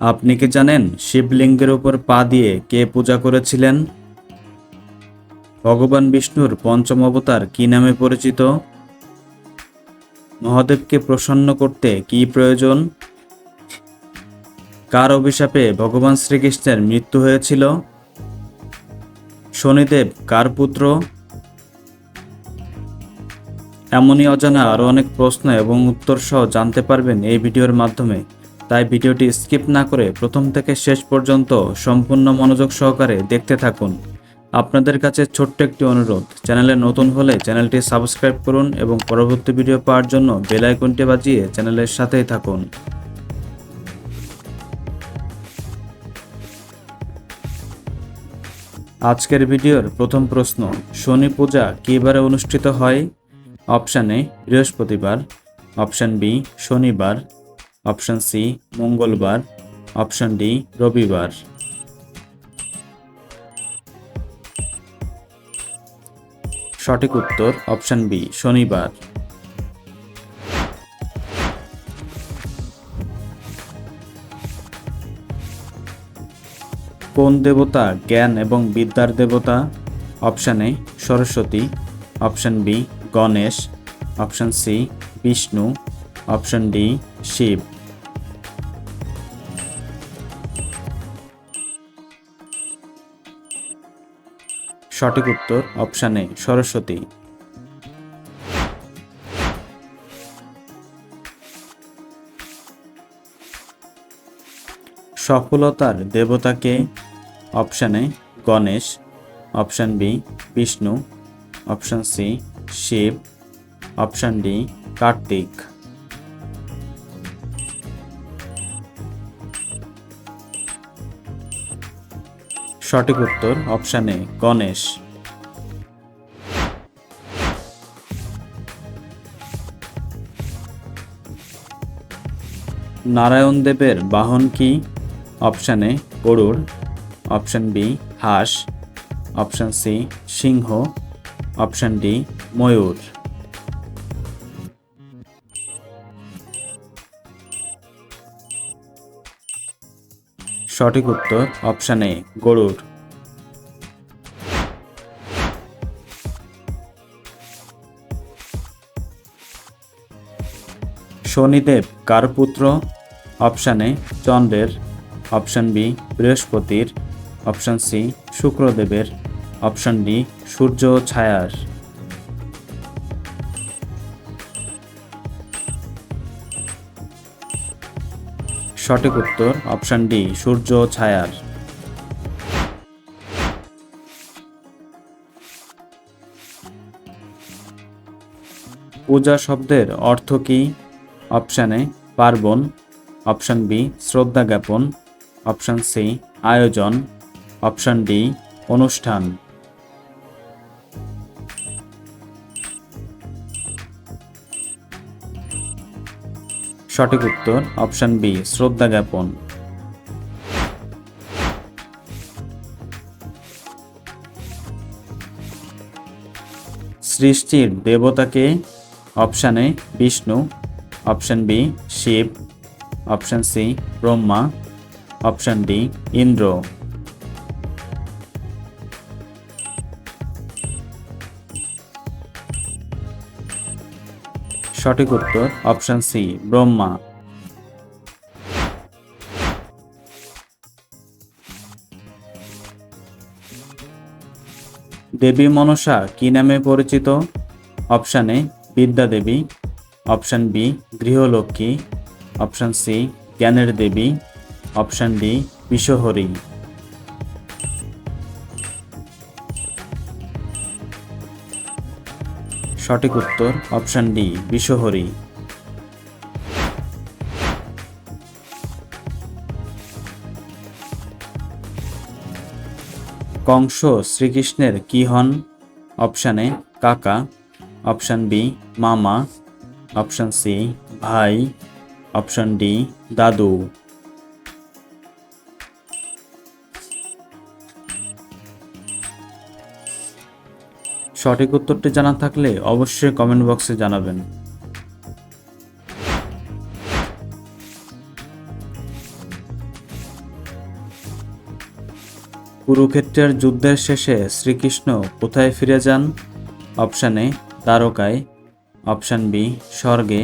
আপনি কি জানেন শিবলিঙ্গের উপর পা দিয়ে কে পূজা করেছিলেন? ভগবান বিষ্ণুর পঞ্চম অবতার কি নামে পরিচিত? মহাদেবকে প্রসন্ন করতে কি প্রয়োজন? কার অভিশাপে ভগবান শ্রীকৃষ্ণের মৃত্যু হয়েছিল? শনিদেব কার পুত্র? এমনই অজানা আরও অনেক প্রশ্ন এবং উত্তর সহ জানতে পারবেন এই ভিডিওর মাধ্যমে। তাই ভিডিওটি স্কিপ না করে প্রথম থেকে শেষ পর্যন্ত সম্পূর্ণ মনোযোগ সহকারে দেখতে থাকুন। আপনাদের কাছে ছোট্ট একটি অনুরোধ, চ্যানেলে নতুন হলে চ্যানেলটি সাবস্ক্রাইব করুন এবং পরবর্তী ভিডিও পাওয়ার জন্য বেল আইকনটি বাজিয়ে চ্যানেলের সাথেই থাকুন। আজকের ভিডিওর প্রথম প্রশ্ন, শনি পূজা কিবারে অনুষ্ঠিত হয়? অপশান এ, বৃহস্পতিবার। অপশান বি, শনিবার। অপশান সি, মঙ্গলবার। অপশান ডি, রবিবার। সঠিক উত্তর অপশান বি, শনিবার। কোন দেবতা জ্ঞান এবং বিদ্যার দেবতা? Option A, Saraswati. Option B, Ganesh. Option C, Vishnu. Option D, Shiv. সঠিক উত্তর অপশান সরস্বতী। সফলতার দেবতাকে অপশানে Ganesh. Option B, Vishnu. Option C, Shiv. Option D, Kartik. সঠিক উত্তর অপশান গণেশ। নারায়ণ দেবের বাহন কি? Option A, Garuda. Option B, হাঁস। অপশান সি, সিংহ। অপশান ডি, ময়ূর। সঠিক উত্তর অপশান এ গরুড় শনিদেব, কার পুত্র? অপশান এ, চন্দ্রের। অপশান বি, বৃহস্পতির। অপশান সি, শুক্রদেবের। অপশান ডি, সূর্য ছায়ার। সঠিক উত্তর, অপশান ডি, সূর্য ছায়ার। পূজা শব্দের অর্থ কি? অপশান এ, পার্বণ। অপশান বি, শ্রদ্ধা জ্ঞাপন। অপশান সি, আয়োজন। অপশান ডি, অনুষ্ঠান। সঠিক উত্তর, অপশান বি, শ্রদ্ধা জ্ঞাপন। সৃষ্টির দেবতাকে option A, Vishnu, option B, Shiv, option C, Brahma, option D, Indra. সঠিক উত্তর অপশান সি, ব্রহ্মা। দেবী মনসা কি নামে পরিচিত? অপশান এ, বিদ্যা দেবী। অপশান বি, গৃহলক্ষ্মী। অপশান সি, জ্ঞানের দেবী। Option D, বিশ্বহরী। সঠিক উত্তর অপশান ডি বিশ্বহরি কংস শ্রীকৃষ্ণের কি হন? অপশান কাকা। অপশান বি, মামা। অপশান সি, ভাই। অপশান ডি, দাদু। সঠিক উত্তরটি জানা থাকলে অবশ্যই কমেন্ট বক্সে জানাবেন। কুরুক্ষেত্রের যুদ্ধের শেষে শ্রীকৃষ্ণ কোথায় ফিরে যান? অপশান এ দ্বারকায়। অপশান বি স্বর্গে।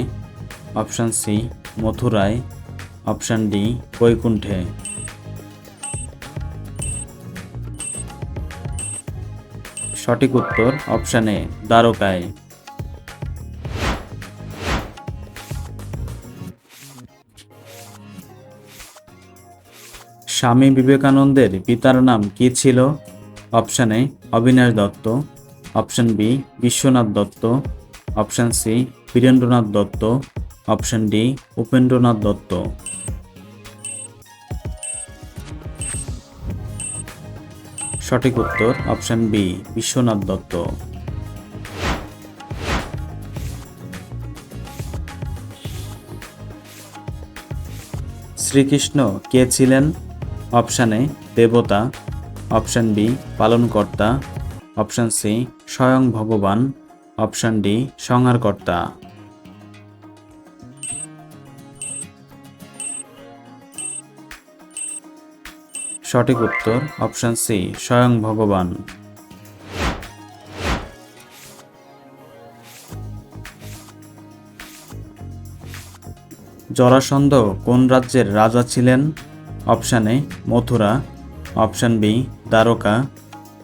অপশান সি মথুরায়। অপশান ডি বৈকুণ্ঠে। সঠিক উত্তর অপশান এ, দ্বারকায়। স্বামী বিবেকানন্দের পিতার নাম কি ছিল? Option A, Abinash Dutta. Option B, Biswanath Dutta. Option C, Birendranath Dutta. Option D, Upendranath Dutta. সঠিক উত্তর, অপশান বি, বিশ্বনাথ দত্ত। শ্রীকৃষ্ণ কে ছিলেন? অপশানে দেবতা। অপশান বি, পালনকর্তা। অপশান সি, স্বয়ং ভগবান। অপশান ডি, সংহারকর্তা। সঠিক উত্তর, অপশান সি, স্বয়ং ভগবান। জরাসন্ধ কোন রাজ্যের রাজা ছিলেন? Option A, Mathura. Option B, Dwarka.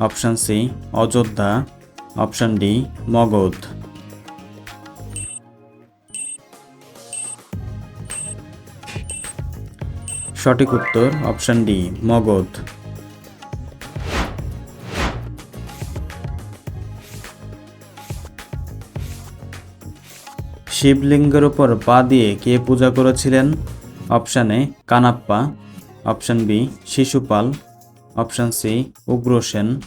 Option C, Ayodhya. Option D, Magadh. সঠিক উত্তর, অপশান ডি, মগধ। শিবলিঙ্গের উপর পা দিয়ে কে পূজা করেছিলেন? Option A, Kannappa. Option B, Shishupal. Option C, Ugrasen.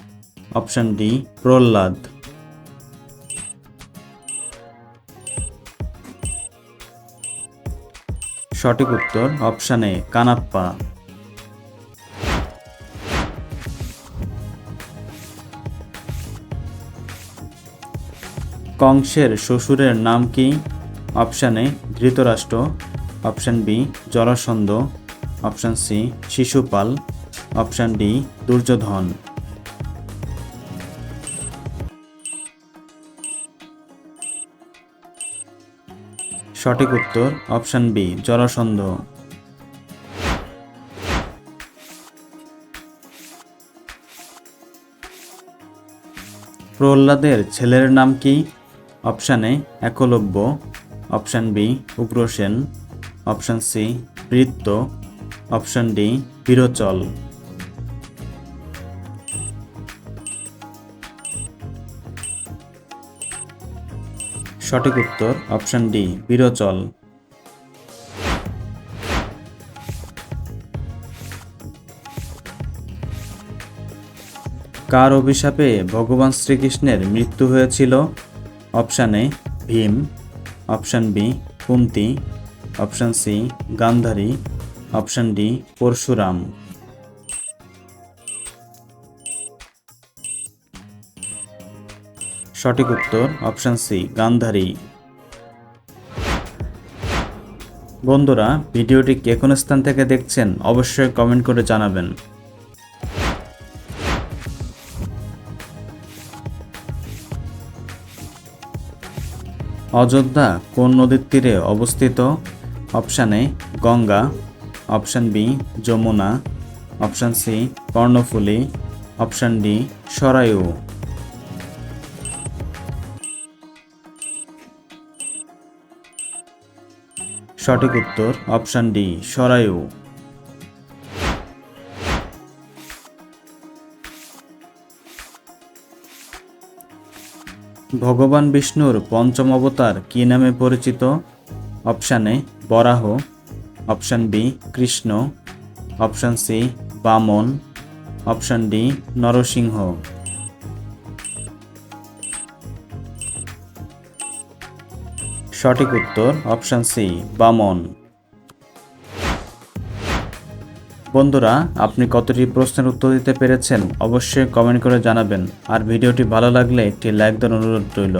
Option D, Prahlad. সঠিক উত্তর, অপশান এ কানাপ্পা কংসের শ্বশুরের নাম কি? Option A, Dhritarashtra. Option B, Jarasandh. Option C, Shishupal. Option D, Duryodhan. সঠিক উত্তর, অপশান বি জরাসন্ধ প্রহ্লাদের ছেলের নাম কি? Option A, Ekalavya. Option B, Ugrasen. Option C, বৃত্ত। Option D, Virochan. সঠিক উত্তর অপশান ডি বীরচল। কার অভিশাপে ভগবান শ্রীকৃষ্ণের মৃত্যু হয়েছিল? Option A Bhima. Option B Kunti. Option C Gandhari. Option D Parshuram. সঠিক উত্তর, অপশান সি, গান্ধারী। বন্ধুরা, ভিডিওটি কে কোন স্থান থেকে দেখছেন অবশ্যই কমেন্ট করে জানাবেন। অযোধ্যা কোন নদীর তীরে অবস্থিত? Option A, Ganga. Option B, Yamuna. Option C, Karnaphuli. Option D Sarayu সঠিক উত্তর অপশান ডি সরায়ু ভগবান বিষ্ণুর পঞ্চম অবতার কি নামে পরিচিত? Option A Varaha. Option B Krishna. Option C Vamana. Option D Narasimha. সঠিক উত্তর, অপশান সি, বামন। বন্ধুরা, আপনি কতটি প্রশ্নের উত্তর দিতে পেরেছেন অবশ্যই কমেন্ট করে জানাবেন। আর ভিডিওটি ভালো লাগলে একটি লাইক দেওয়ার অনুরোধ রইল।